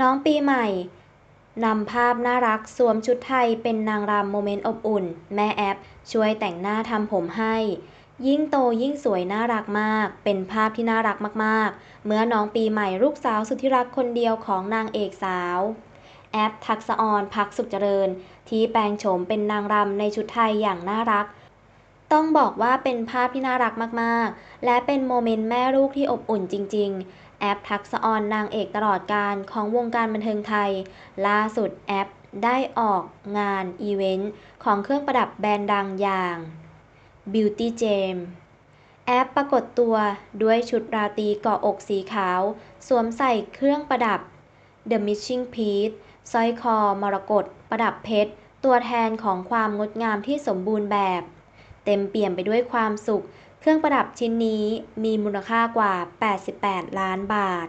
น้องปีใหม่นำภาพน่ารักสวมชุดไทยเป็นนางรำโมเมนต์อบอุ่น แม่แอปช่วยแต่งหน้าทำผมให้ ยิ่งโตยิ่งสวยน่ารักมาก เป็นภาพที่น่ารักมากๆ เมื่อน้องปีใหม่ลูกสาวสุดที่รักคนเดียวของนางเอกสาว แอปทักษออนพักสุขเจริญ ที่แปลงโฉมเป็นนางรำในชุดไทยอย่างน่ารัก ต้องบอกว่าเป็นภาพที่น่ารักมากๆ และเป็นโมเมนต์แม่ลูกที่อบอุ่นจริง ๆ แอปทักษออนนางเอกตลอดการของวงการบันเทิงไทย ล่าสุดแอปได้ออกงานอีเวนต์ของเครื่องประดับแบรนด์ดังอย่าง Beauty Gem แอปปรากฏตัวด้วยชุดราตรีเกาะอกสีขาว สวมใส่เครื่องประดับ The Missing Piece สร้อยคอมรกตประดับเพชร ตัวแทนของความงดงามที่สมบูรณ์แบบ เต็มเปี่ยมไปด้วยความสุข เครื่องประดับชิ้นนี้มีมูลค่ากว่า 88 ล้านบาท